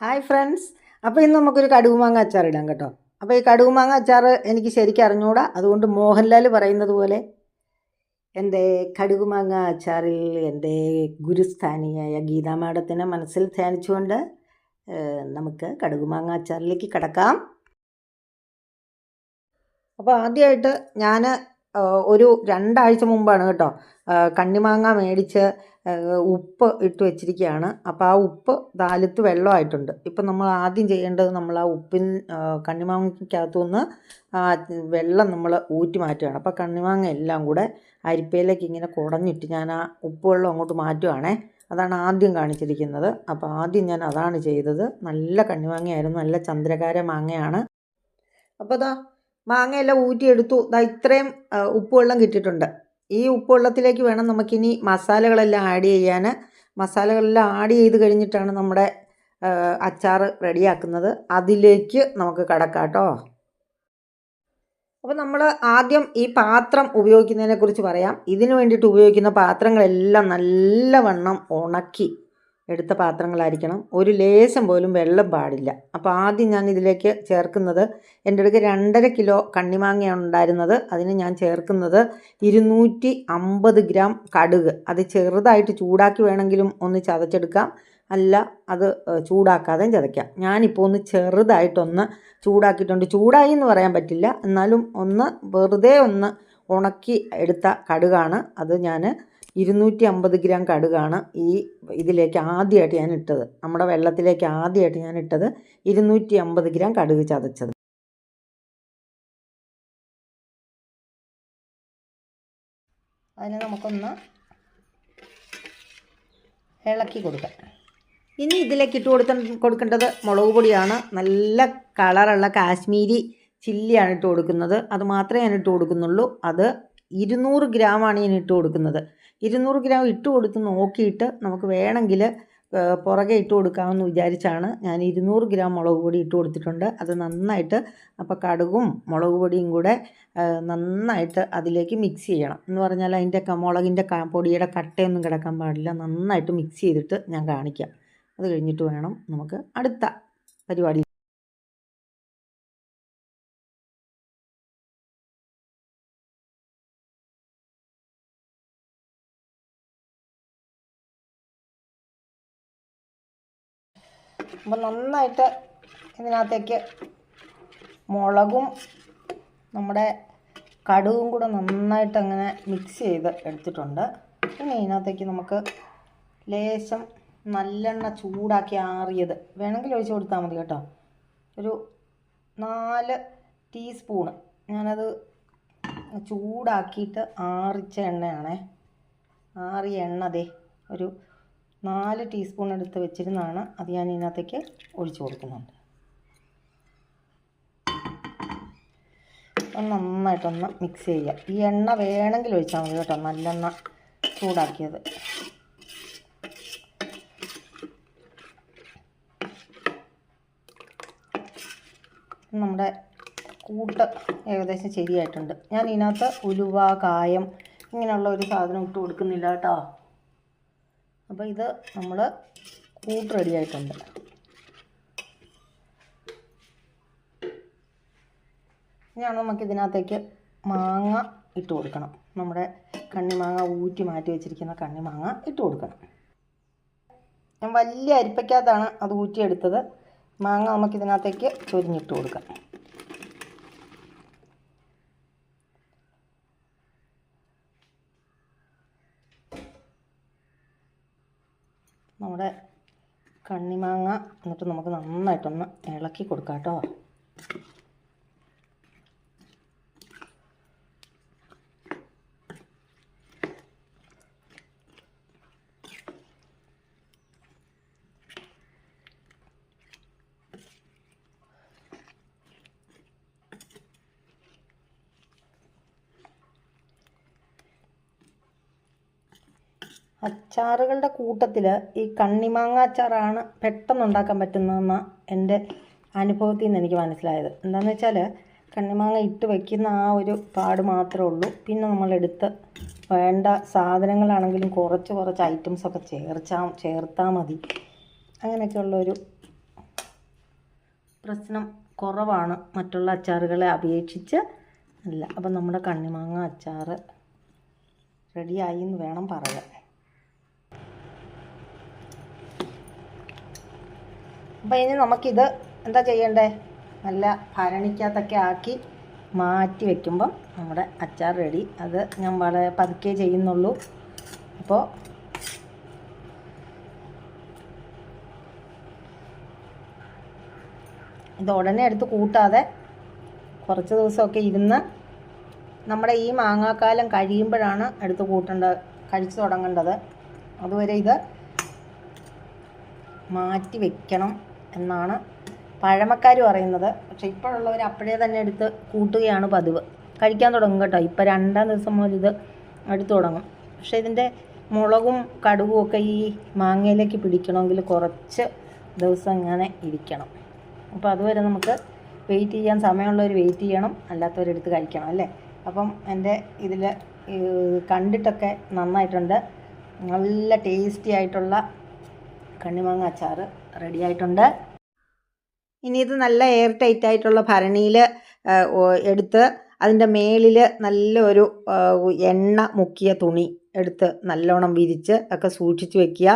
Hi friends അപ്പോൾ ഇന്ന് നമുക്കൊരു കടുകുമാങ്ങ അച്ചാർ ഇടാം കേട്ടോ. അപ്പോൾ ഈ കടുകുമാങ്ങ അച്ചാർ എനിക്ക് ശരിക്കും അറിഞ്ഞുകൂടാ അതുകൊണ്ട് മോഹൻലാൽ പറയുന്നത് പോലെ എന്റെ കടുകുമാങ്ങ അച്ചാറിൽ എന്റെ ഗുരുസ്ഥാനിയായ ഗീതാ മാഡത്തിനെ മനസ്സിൽ ധ്യാനിച്ചുകൊണ്ട് നമുക്ക് കടുകുമാങ്ങ അച്ചാറിലേക്ക് കിടക്കാം. അപ്പോൾ ആദ്യമായിട്ട് ഞാൻ ഒരു രണ്ടാഴ്ച മുമ്പാണ് കേട്ടോ കണ്ണിമാങ്ങ മേടിച്ച് ഉപ്പ് ഇട്ട് വെച്ചിരിക്കുകയാണ് അപ്പോൾ ആ ഉപ്പ് ദാലത്ത് വെള്ളമായിട്ടുണ്ട്. ഇപ്പം നമ്മൾ ആദ്യം ചെയ്യേണ്ടത് നമ്മൾ ആ ഉപ്പിൻ കണ്ണിമാങ്ങയ്ക്കകത്തു നിന്ന് വെള്ളം നമ്മൾ ഊറ്റി മാറ്റുകയാണ്. അപ്പോൾ കണ്ണിമാങ്ങ എല്ലാം കൂടെ അരിപ്പയിലേക്ക് ഇങ്ങനെ കുടഞ്ഞിട്ട് ഞാൻ ആ ഉപ്പ് വെള്ളം അങ്ങോട്ട് മാറ്റുവാണേ അതാണ് ആദ്യം കാണിച്ചിരിക്കുന്നത്. അപ്പോൾ ആദ്യം ഞാൻ അതാണ് ചെയ്തത്. നല്ല കണ്ണിമാങ്ങയായിരുന്നു. നല്ല ചന്ദ്രകാര മാങ്ങയാണ്. അപ്പോൾ അതാ മാങ്ങയെല്ലാം ഊറ്റിയെടുത്തു. ഇതാ ഇത്രയും ഉപ്പുവെള്ളം കിട്ടിയിട്ടുണ്ട്. ഈ ഉപ്പുവെള്ളത്തിലേക്ക് വേണം നമുക്കിനി മസാലകളെല്ലാം ആഡ് ചെയ്യാൻ. മസാലകളെല്ലാം ആഡ് ചെയ്ത് കഴിഞ്ഞിട്ടാണ് നമ്മുടെ അച്ചാർ റെഡിയാക്കുന്നത്. അതിലേക്ക് നമുക്ക് കടക്കാട്ടോ. കേട്ടോ അപ്പോൾ നമ്മൾ ആദ്യം ഈ പാത്രം ഉപയോഗിക്കുന്നതിനെക്കുറിച്ച് പറയാം. ഇതിന് വേണ്ടിയിട്ട് ഉപയോഗിക്കുന്ന പാത്രങ്ങളെല്ലാം നല്ലവണ്ണം ഉണക്കി എടുത്ത പാത്രങ്ങളായിരിക്കണം. ഒരു ലേശം പോലും വെള്ളം പാടില്ല. അപ്പോൾ ആദ്യം ഞാൻ ഇതിലേക്ക് ചേർക്കുന്നത് എന്റെ അടുക്ക് രണ്ടര കിലോ കണ്ണിമാങ്ങയാണ് ഉണ്ടായിരുന്നത്. അതിന് ഞാൻ ചേർക്കുന്നത് ഇരുന്നൂറ്റി അമ്പത് ഗ്രാം കടുക്. അത് ചെറുതായിട്ട് ചൂടാക്കി വേണമെങ്കിലും ഒന്ന് ചതച്ചെടുക്കാം. അല്ല അത് ചൂടാക്കാതെ ചൂടാക്കാതെയും ചതയ്ക്കാം. ഞാനിപ്പോൾ ഒന്ന് ചെറുതായിട്ടൊന്ന് ചൂടാക്കിയിട്ടുണ്ട്. ചൂടായി എന്ന് പറയാൻ പറ്റില്ല. എന്നാലും ഒന്ന് വെറുതെ ഒന്ന് ഉണക്കി എടുത്ത കടുകാണ്. അത് ഞാൻ ഇരുന്നൂറ്റി അമ്പത് ഗ്രാം കടുകാണ് ഈ ഇതിലേക്ക് ആദ്യമായിട്ട് ഞാൻ ഇട്ടത്. നമ്മുടെ വെള്ളത്തിലേക്ക് ആദ്യമായിട്ട് ഞാൻ ഇട്ടത് ഇരുന്നൂറ്റി അമ്പത് ഗ്രാം കടുക് ചതച്ചത്. അതിനെ നമുക്കൊന്ന് ഇളക്കി കൊടുക്കാം. ഇനി ഇതിലേക്ക് ഇട്ട് കൊടുത്ത കൊടുക്കേണ്ടത് മുളക് പൊടിയാണ്. നല്ല കളറുള്ള കാശ്മീരി ചില്ലിയാണ് ഇട്ട് കൊടുക്കുന്നത്. അത് മാത്രമേ ഞാൻ ഇട്ട് കൊടുക്കുന്നുള്ളൂ. അത് ഇരുന്നൂറ് ഗ്രാമാണ് ഞാൻ ഇട്ട് കൊടുക്കുന്നത്. ഇരുന്നൂറ് ഗ്രാം ഇട്ട് കൊടുത്ത് നോക്കിയിട്ട് നമുക്ക് വേണമെങ്കിൽ പുറകെ ഇട്ട് കൊടുക്കാമെന്ന് വിചാരിച്ചാണ് ഞാൻ ഇരുന്നൂറ് ഗ്രാം മുളക് പൊടി ഇട്ട് കൊടുത്തിട്ടുണ്ട്. അത് നന്നായിട്ട് അപ്പോൾ കടുകും മുളക് പൊടിയും കൂടെ നന്നായിട്ട് അതിലേക്ക് മിക്സ് ചെയ്യണം. എന്ന് പറഞ്ഞാൽ അതിന്റെ മുളകിന്റെ പൊടിയുടെ കട്ടയൊന്നും കിടക്കാൻ പാടില്ല. നന്നായിട്ട് മിക്സ് ചെയ്തിട്ട് ഞാൻ കാണിക്കാം. അത് കഴിഞ്ഞിട്ട് വേണം നമുക്ക് അടുത്ത പരിപാടി അപ്പം നന്നായിട്ട് ഇതിനകത്തേക്ക് മുളകും നമ്മുടെ കടുകും കൂടെ നന്നായിട്ട് അങ്ങനെ മിക്സ് ചെയ്ത് എടുത്തിട്ടുണ്ട്. പിന്നെ ഇതിനകത്തേക്ക് നമുക്ക് ലേശം നല്ലെണ്ണ ചൂടാക്കി ആറിയത്. വേണമെങ്കിൽ ഒഴിച്ച് കൊടുത്താൽ മതി കേട്ടോ. ഒരു നാല് ടീസ്പൂണ് ഞാനത് ചൂടാക്കിയിട്ട് ആറിച്ച എണ്ണയാണേ. ആറിയ എണ്ണ ദേ ഒരു നാല് ടീസ്പൂൺ എടുത്ത് വെച്ചിരുന്നാണ് അത് ഞാൻ ഇതിനകത്തേക്ക് ഒഴിച്ചു കൊടുക്കുന്നുണ്ട് നന്നായിട്ടൊന്ന് മിക്സ് ചെയ്യുക. ഈ എണ്ണ വേണമെങ്കിൽ ഒഴിച്ചാൽ മതി കേട്ടോ നല്ലെണ്ണ ചൂടാക്കിയത്. നമ്മുടെ കൂട്ട് ഏകദേശം ശരിയായിട്ടുണ്ട്. ഞാൻ ഇതിനകത്ത് ഉലുവ കായം ഇങ്ങനെയുള്ള ഒരു സാധനം ഇട്ട് കൊടുക്കുന്നില്ല കേട്ടോ. അപ്പോൾ ഇത് നമ്മൾ കൂട്ട് റെഡി ആയിട്ടുണ്ട്. ഇനിയാണ് നമുക്ക് ഇതിനകത്തേക്ക് മാങ്ങ ഇട്ട് കൊടുക്കണം. നമ്മുടെ കണ്ണിമാങ്ങ ഊറ്റി മാറ്റി വെച്ചിരിക്കുന്ന കണ്ണിമാങ്ങ ഇട്ട് കൊടുക്കണം. ഞാൻ വലിയ അരിപ്പയ്ക്കകത്താണ് അത് ഊറ്റിയെടുത്തത്. മാങ്ങ നമുക്ക് ഇതിനകത്തേക്ക് ചൊരിഞ്ഞിട്ട് കൊടുക്കാം. നമ്മുടെ കണ്ണിമാങ്ങ. എന്നിട്ട് നമുക്ക് നന്നായിട്ടൊന്ന് ഇളക്കി കൊടുക്കാം കേട്ടോ അച്ചാറുകളുടെ കൂട്ടത്തിൽ ഈ കണ്ണിമാങ്ങ അച്ചാറാണ് പെട്ടെന്ന് ഉണ്ടാക്കാൻ പറ്റുന്നതെന്ന എന്റെ അനുഭവത്തിൽ നിന്ന് എനിക്ക് മനസ്സിലായത്. എന്താണെന്ന് വെച്ചാൽ കണ്ണിമാങ്ങ ഇട്ട് വയ്ക്കുന്ന ആ ഒരു പാട് മാത്രമേ ഉള്ളൂ. പിന്നെ നമ്മളെടുത്ത് വേണ്ട സാധനങ്ങളാണെങ്കിലും കുറച്ച് കുറച്ച് ഐറ്റംസൊക്കെ ചേർച്ചാ ചേർത്താൽ മതി. അങ്ങനെയൊക്കെയുള്ളൊരു പ്രശ്നം കുറവാണ് മറ്റുള്ള അച്ചാറുകളെ അപേക്ഷിച്ച് അല്ല. അപ്പം നമ്മുടെ കണ്ണിമാങ്ങ അച്ചാർ റെഡിയായി എന്ന് വേണം പറയാൻ. അപ്പം ഇനി നമുക്കിത് എന്താ ചെയ്യണ്ടേ? നല്ല ഭരണിക്കകത്തൊക്കെ ആക്കി മാറ്റി വെക്കുമ്പം നമ്മുടെ അച്ചാർ റെഡി അത് ഞാൻ വളരെ പതുക്കെ ചെയ്യുന്നുള്ളൂ. അപ്പോൾ ഇത് ഉടനെ എടുത്ത് കൂട്ടാതെ കുറച്ച് ദിവസമൊക്കെ ഇരുന്ന് നമ്മുടെ ഈ മാങ്ങാക്കാലം കഴിയുമ്പോഴാണ് എടുത്ത് കൂട്ടേണ്ട കഴിച്ചു തുടങ്ങേണ്ടത്. അതുവരെ ഇത് മാറ്റി വെക്കണം. എന്നാണ് പഴമക്കാർ പറയുന്നത്. പക്ഷേ ഇപ്പോഴുള്ളവർ അപ്പോഴേ തന്നെ എടുത്ത് കൂട്ടുകയാണ് പതിവ്. കഴിക്കാൻ തുടങ്ങും കേട്ടോ. ഇപ്പോൾ രണ്ടാം ദിവസം മുതൽ ഇത് എടുത്തു തുടങ്ങും. പക്ഷേ ഇതിന്റെ മുളകും കടുകും ഒക്കെ ഈ മാങ്ങയിലേക്ക് പിടിക്കണമെങ്കിൽ കുറച്ച് ദിവസം ഇങ്ങനെ ഇരിക്കണം. അപ്പോൾ അതുവരെ നമുക്ക് വെയിറ്റ് ചെയ്യാൻ സമയമുള്ളവർ വെയിറ്റ് ചെയ്യണം. അല്ലാത്തവരെടുത്ത് കഴിക്കണം അല്ലേ? അപ്പം എന്റെ ഇതിൽ കണ്ടിട്ടൊക്കെ നന്നായിട്ടുണ്ട്. നല്ല ടേസ്റ്റി ആയിട്ടുള്ള കണ്ണിമാങ്ങ അച്ചാർ റെഡി ആയിട്ടുണ്ട്. ഇനി ഇത് നല്ല എയർ ടൈറ്റ് ആയിട്ടുള്ള ഭരണിയിൽ എടുത്ത് അതിന്റെ മേളിൽ നല്ലൊരു എണ്ണ മുക്കിയ തുണി എടുത്ത് നല്ലോണം വിരിച്ച് ഒക്കെ സൂക്ഷിച്ച് വെക്കുക.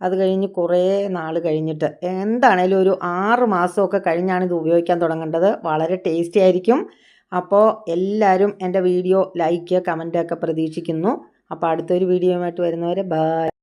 അത് കഴിഞ്ഞ് കുറേ നാൾ കഴിഞ്ഞിട്ട്. എന്താണേലും ഒരു ആറ് മാസമൊക്കെ കഴിഞ്ഞാണ് ഇത് ഉപയോഗിക്കാൻ തുടങ്ങേണ്ടത്. വളരെ ടേസ്റ്റി ആയിരിക്കും. അപ്പോൾ എല്ലാവരും എന്റെ വീഡിയോ ലൈക്ക് കമന്റ് ഒക്കെ പ്രതീക്ഷിക്കുന്നു. അപ്പോൾ അടുത്തൊരു വീഡിയോയുമായിട്ട് വരുന്നവരെ ബൈ